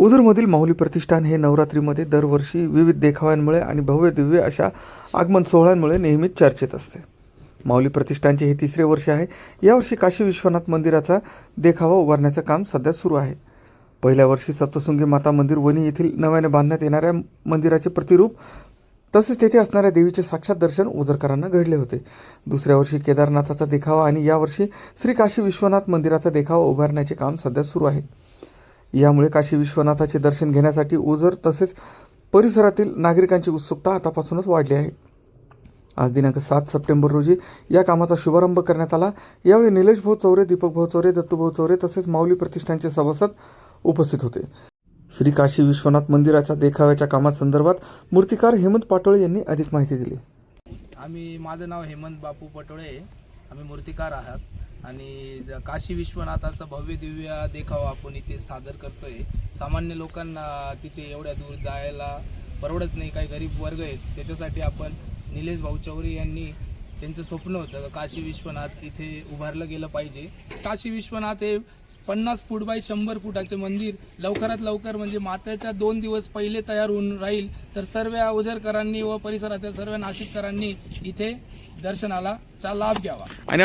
ओझरमधील माऊली प्रतिष्ठान हे नवरात्रीमध्ये दरवर्षी विविध देखाव्यांमुळे आणि भव्य दिव्य अशा आगमन सोहळ्यांमुळे नेहमीच चर्चेत असते. माऊली प्रतिष्ठानचे हे तिसरे वर्ष आहे. यावर्षी काशी विश्वनाथ मंदिराचा देखावा उभारण्याचं काम सध्या सुरू आहे. पहिल्या वर्षी सप्तशृंगी माता मंदिर वणी येथील नव्याने बांधण्यात येणाऱ्या मंदिराचे प्रतिरूप तसेच तेथे असणाऱ्या देवीचे साक्षात दर्शन ओझरकरांना घडले होते. दुसऱ्या वर्षी केदारनाथाचा देखावा आणि यावर्षी श्री काशी विश्वनाथ मंदिराचा देखावा उभारण्याचे काम सध्या सुरू आहे. यामुळे काशी विश्वनाथाचे दर्शन घेण्यासाठी ओझर तसेच परिसरातील नागरिकांची उत्सुकता आतापासूनच वाढली आहे. आज दिनांक सात सप्टेंबर रोजी या कामाचा शुभारंभ करण्यात आला. यावेळी निलेश भाऊ चौरे दीपक भाऊ चौरे दत्तूभाऊ चौरे तसेच माऊली प्रतिष्ठानचे सभासद उपस्थित होते. श्री काशी विश्वनाथ मंदिराच्या देखाव्याच्या कामासंदर्भात मूर्तिकार हेमंत पाटोळे यांनी अधिक माहिती दिली. आम्ही माझं नाव हेमंत बापू पटोळे आम्ही मूर्तिकार आहात. आणि ज- काशी विश्वनाथाचं भव्य दिव्य देखावा आपण इथे सादर करतोय. सामान्य लोकांना तिथे एवढ्या दूर जायला परवडत नाही. काही गरीब वर्ग आहेत. त्याच्यासाठी आपण निलेश भाऊ चौरे यांनी त्यांचं स्वप्न होतं काशी विश्वनाथ इथे उभारलं गेलं पाहिजे. काशी विश्वनाथ हे पन्नास फूट बाय शंभर फुटाचे मंदिर लवकरात लवकर म्हणजे मात्याच्या दोन दिवस पहिले तयार होऊन राहील. तर सर्व ओझरकरांनी व परिसरातील सर्व नाशिककरांनी इथे दर्शनाला चा लाभ घ्यावा. आणि